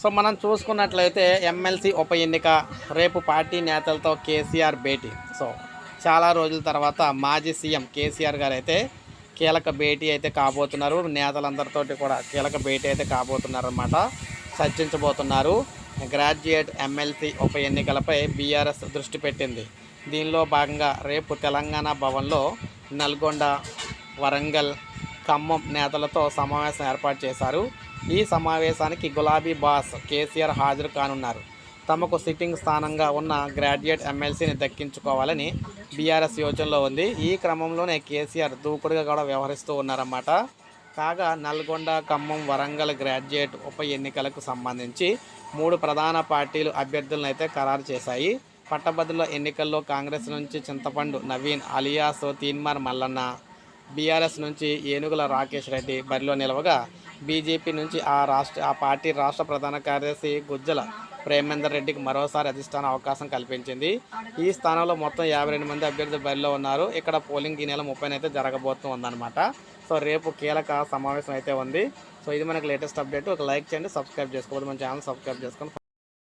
So మనం చూసుకున్నట్లయితే MLC ఉప ఎన్నిక రేపు పార్టీ నేతలతో కేసీఆర్ భేటీ. సో చాలా రోజుల తర్వాత మాజీ సీఎం కేసీఆర్ గారు అయితే కీలక భేటీ అయితే కాబోతున్నారు. నేతలందరితోటి కూడా కీలక భేటీ అయితే కాబోతున్నారు అనమాట చర్చించబోతున్నారు. గ్రాడ్యుయేట్ ఎమ్మెల్సీ ఉప ఎన్నికలపై బీఆర్ఎస్ దృష్టి పెట్టింది. దీనిలో భాగంగా రేపు తెలంగాణ భవన్లో నల్గొండ వరంగల్ ఖమ్మం నేతలతో సమావేశం ఏర్పాటు చేశారు. ఈ సమావేశానికి గులాబీ బాస్ కేసీఆర్ హాజరు కానున్నారు. తమకు సిట్టింగ్ స్థానంగా ఉన్న గ్రాడ్యుయేట్ ఎమ్మెల్సీని దక్కించుకోవాలని బీఆర్ఎస్ యోచనలో ఉంది. ఈ క్రమంలోనే కేసీఆర్ దూకుడుగా కూడా వ్యవహరిస్తూ ఉన్నారన్నమాట. కాగా నల్గొండ ఖమ్మం వరంగల్ గ్రాడ్యుయేట్ ఉప ఎన్నికలకు సంబంధించి మూడు ప్రధాన పార్టీలు అభ్యర్థులను అయితే ఖరారు చేశాయి. పట్టభద్రుల ఎన్నికల్లో కాంగ్రెస్ నుంచి చింతపండు నవీన్ అలియాస్ తీన్మార్ మల్లన్న బీఆర్ఎస్ నుంచి ఏనుగుల రాకేష్ రెడ్డి బరిలో నిలవగా బీజేపీ నుంచి ఆ రాష్ట్ర ఆ పార్టీ రాష్ట్ర ప్రధాన కార్యదర్శి గుజ్జల ప్రేమేందర్ రెడ్డికి మరోసారి అధిష్టానం అవకాశం కల్పించింది. ఈ స్థానంలో మొత్తం యాభై రెండు మంది అభ్యర్థులు బరిలో ఉన్నారు. ఇక్కడ పోలింగ్ ఈ నెల ముప్పై అయితే సో రేపు కీలక సమావేశం అయితే ఉంది. సో ఇది మనకి లేటెస్ట్ అప్డేట్. ఒక లైక్ చేయండి సబ్స్క్రైబ్ చేసుకోవద్దు. మన ఛానల్ సబ్స్క్రైబ్ చేసుకోండి